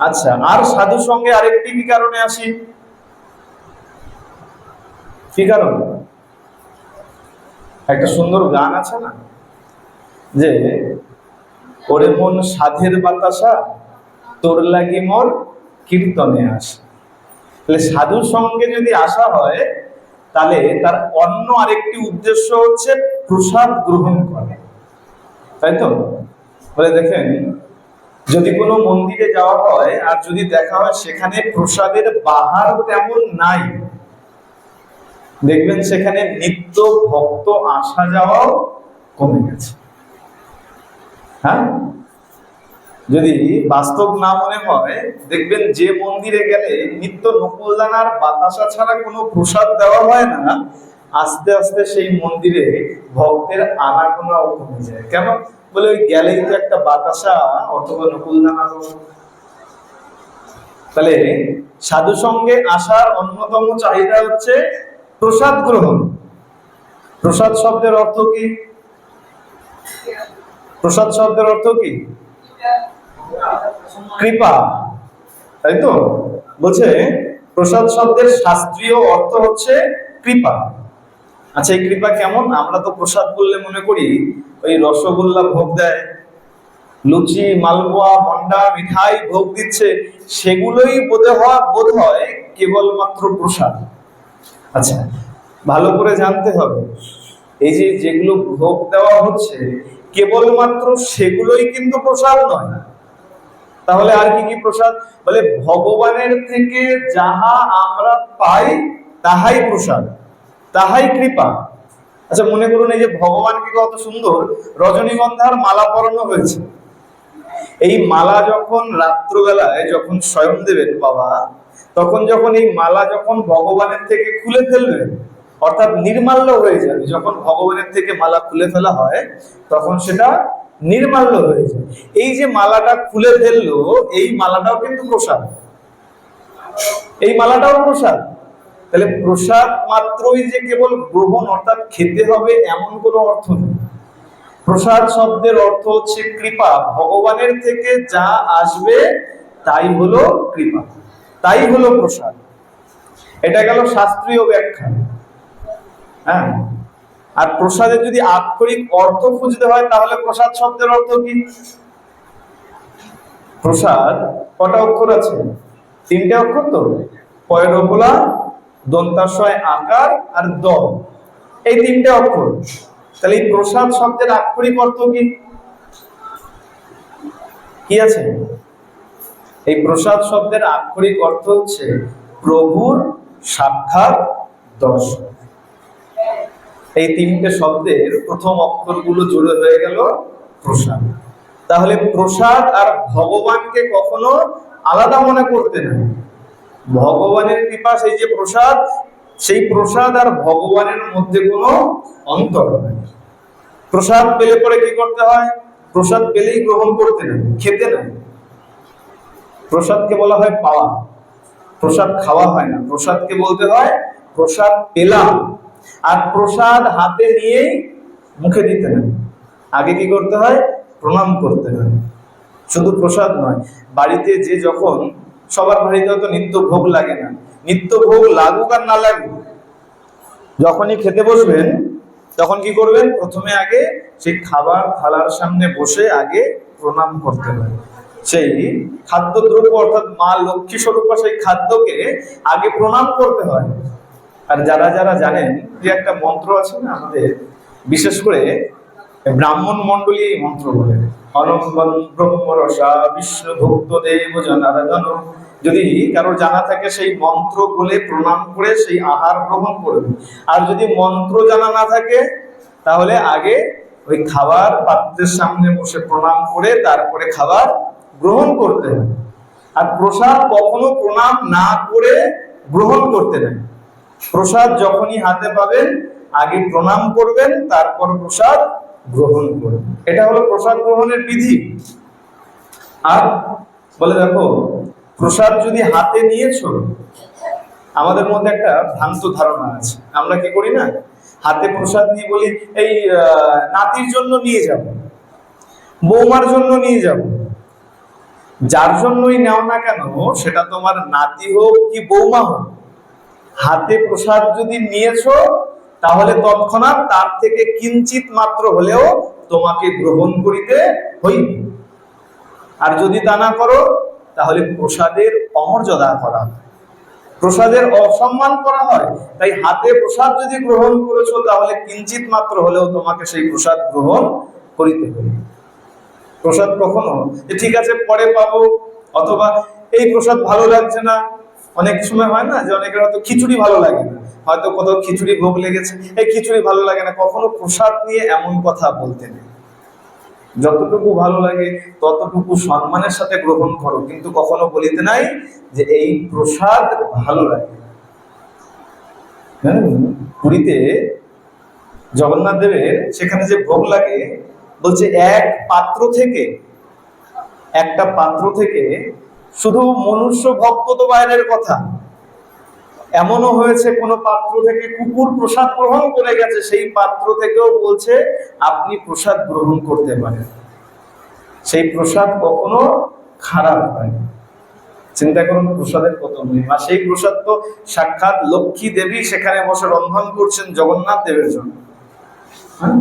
আচ্ছা আর সাধু সঙ্গে আরেকটি কি কারণে আসি? কি কারণ? একটা সুন্দর গান আছে না? যে, ওরে মন সাধের বাতাসা, তোর লাগি মোর কীর্তনে আসে। তাহলে সাধুর সঙ্গে যদি আসা হয়, তাহলে তার অন্য আরেকটি উদ্দেশ্য হচ্ছে প্রসাদ গ্রহণ করা। তাই তো? বলে দেখেন যদি কোনো মন্দিরে যাওয়া হয় আর যদি দেখা হয় সেখানে প্রসাদের বাহার তেমন নাই, দেখবেন সেখানে নিত্য ভক্ত আসা যাওয়াও কমে গেছে। হ্যাঁ? যদি বাস্তব না মনে হয়, দেখবেন যে মন্দিরে গেলে নিত্য নকুলদানার বাতাসা ছাড়া কোনো প্রসাদ দেওয়া হয় না। আস্তে আস্তে সেই মন্দিরে ভক্তের আনাগোনাও কমে যায়। কেন? বলে ওই গেলেই তো একটা বাতাসা, অথবা নকুলদানা দেবো। তাহলে সাধু সঙ্গে আসার অন্যতম চাহিদা হচ্ছে প্রসাদ গ্রহণ। প্রসাদ শব্দের অর্থ কি? প্রসাদ শব্দের অর্থ কি? কৃপা। তাই তো? বলছে প্রসাদ শব্দের শাস্ত্রীয় অর্থ হচ্ছে কৃপা। আচ্ছা এই কৃপা কেমন? আমরা তো প্রসাদ বললে মনে করি, ওই রসগোল্লা ভোগ দেয়, লুচি, মালপোয়া মন্ডা মিঠাই ভোগ দিচ্ছে, সেগুলোই বোধ হয় বোধ হয় কেবলমাত্র প্রসাদ। আচ্ছা ভালো করে জানতে হবে, এই যে যেগুলো ভোগ দেওয়া হচ্ছে, কেবলমাত্র সেগুলোই কিন্তু প্রসাদ নয়। তাহলে আর কি কি প্রসাদ? বলে ভগবানের থেকে যাহা আমরা পাই, তাহাই প্রসাদ। তাহাই কৃপা। আচ্ছা মনে করুন এই যে ভগবানকে কত সুন্দর রজনীগন্ধার মালা পরানো হয়েছে। এই মালা যখন রাত্রবেলায় যখন স্বয়ং দেবেন বাবা, তখন যখন এই মালা যখন ভগবানের থেকে খুলে ফেলবেন অর্থাৎ নির্মাল্য হয়ে যাবে, যখন ভগবানের থেকে মালা খুলে ফেলা হয়, তখন সেটা নির্মাল্য হয়ে যায়। এই যে মালাটা খুলে ফেলল, এই মালাটাও কিন্তু প্রসাদ। এই মালাটাও প্রসাদ। তাহলে প্রসাদ মাত্রই যে কেবল গ্রহণ অর্থাৎ খেতে হবে এমন কোনো অর্থ নেই। প্রসাদ শব্দের অর্থ হচ্ছে কৃপা। ভগবানের থেকে যা আসবে তাই হলো কৃপা। তাই হলো প্রসাদ। এটা গেল শাস্ত্রীয় ব্যাখ্যা। হ্যাঁ? আর প্রসাদের যদি আক্ষরিক অর্থ খুঁজতে হয়, তাহলে প্রসাদ শব্দের অর্থ কি? প্রসাদ কটা অক্ষর আছে? তিনটে অক্ষর তো? পয়রকোলা দন্তাশয়, আকার আর দ এই তিনটে অক্ষর। তাহলে এই প্রসাদ শব্দের আক্ষরিক অর্থ কি? কি আছে? এই প্রসাদ শব্দের আক্ষরিক অর্থ হচ্ছে প্রভুর সাক্ষাৎ দর্শন। এই তিনটে শব্দের প্রথম অক্ষরগুলো জুড়ে হয়ে গেল প্রসাদ। তাহলে প্রসাদ আর ভগবানকে কখনো আলাদা মনে করতে নেই। ভগবানের কৃপা, সেই যে প্রসাদ, সেই প্রসাদ আর ভগবানের মধ্যে কোনো অন্তর নেই। প্রসাদ পেলে পরে কি করতে হয়? প্রসাদ পেলেই গ্রহণ করতে নেই, খেতে নেই। প্রসাদকে বলা হয় পাওয়া। প্রসাদ খাওয়া হয় না। প্রসাদকে বলতে হয় প্রসাদ পেলাম। আর প্রসাদ হাতে নিয়েই মুখে দিতে হয় আগে কি করতে হয়? প্রণাম করতে হয়। শুধু প্রসাদ নয়, বাড়িতে যে যখন সবার বাড়িতে হয়তো নিত্য ভোগ লাগে না। নিত্য ভোগ লাগুক আর না লাগুক, যখনই খেতে বসবেন, তখন কি করবেন? প্রথমে আগে সেই খাবার থালার সামনে বসে আগে প্রণাম করতে হয় সেই খাদ্যদ্রব্য অর্থাৎ মা লক্ষ্মী স্বরূপা সেই খাদ্যকে আগে প্রণাম করতে হয়। আর যারা যারা জানেন, যে একটা মন্ত্র আছে না আমাদের, বিশেষ করে ব্রাহ্মণ মন্ডলী এই মন্ত্র বলে। অনম্বন ব্রহ্মরসা বিষ্ণু ভক্ত দেব জনার্দন। যদি কারোর জানা থাকে, সেই মন্ত্র বলে, প্রণাম করে, সেই আহার গ্রহণ করবে। আর যদি মন্ত্র জানা না থাকে, তাহলে আগে ওই খাবার পাত্রের সামনে বসে প্রণাম করে, তারপরে খাবার গ্রহণ করতে হবে। আর প্রসাদ কখনো প্রণাম না করে গ্রহণ করতে নেই। প্রসাদ যখনই হাতে পাবেন, আগে প্রণাম করবেন, তারপর প্রসাদ গ্রহণ করবেন এটা হলো প্রসাদ গ্রহণের বিধি। আর বলে দেখো, প্রসাদ যদি হাতে নিয়েছো, আমাদের মধ্যে একটা ভ্রান্ত ধারণা আছে। আমরা কি করি না? হাতে প্রসাদ নিয়ে বলি, এই নাতির জন্য নিয়ে যাব, বৌমার জন্য নিয়ে যাব। যার জন্যই নেও না কেন, সেটা তোমার নাতি হোক কি বৌমা হোক, হাতে প্রসাদ যদি নিয়েছো তাহলে তৎক্ষণাৎ তার থেকে কিঞ্চিত মাত্র হলেও তোমাকে গ্রহণ করিতে হইবে। আর যদি তা না করো, তাহলে প্রসাদের অমর্যাদা করা প্রসাদের অসম্মান করা হয়। তাই হাতে প্রসাদ যদি গ্রহণ করেছ, তাহলে কিঞ্চিত মাত্র হলেও তোমাকে সেই প্রসাদ গ্রহণ করিতে হবে প্রসাদ কখনো ঠিক আছে, পরে পাবো, অথবা এই প্রসাদ ভালো লাগছে না অনেক সময় হয় না যে অনেকের হয়তো খিচুড়ি ভালো লাগে না। হয়তো কোথাও খিচুড়ি ভোগ লেগেছে। এই খিচুড়ি ভালো লাগে না। কখনো প্রসাদ নিয়ে এমন কথা বলতে নেই। যতটুকু ভালো লাগে, ততটুকু সম্মানের সাথে গ্রহণ করো। কিন্তু কখনো বলিতে নাই যে এই প্রসাদ ভালো লাগে। হ্যাঁ পুরীতে জগন্নাথ দেবের সেখানে যে ভোগ লাগে, বলছে এক পাত্র থেকে, একটা পাত্র থেকে শুধু মনুষ্য ভক্ত তো বাইরের কথা। এমনও হয়েছে, কোন পাত্র থেকে কুকুর প্রসাদ গ্রহণ করে গেছে, সেই পাত্র থেকেও বলছে, আপনি প্রসাদ গ্রহণ করতে পারেন। সেই প্রসাদ কখনো খারাপ হয় চিন্তা করুন, প্রসাদের কত মহিমা। সেই প্রসাদ তো সাক্ষাৎ লক্ষ্মী দেবী সেখানে বসে রন্ধন করছেন জগন্নাথ দেবের জন্য। হ্যাঁ?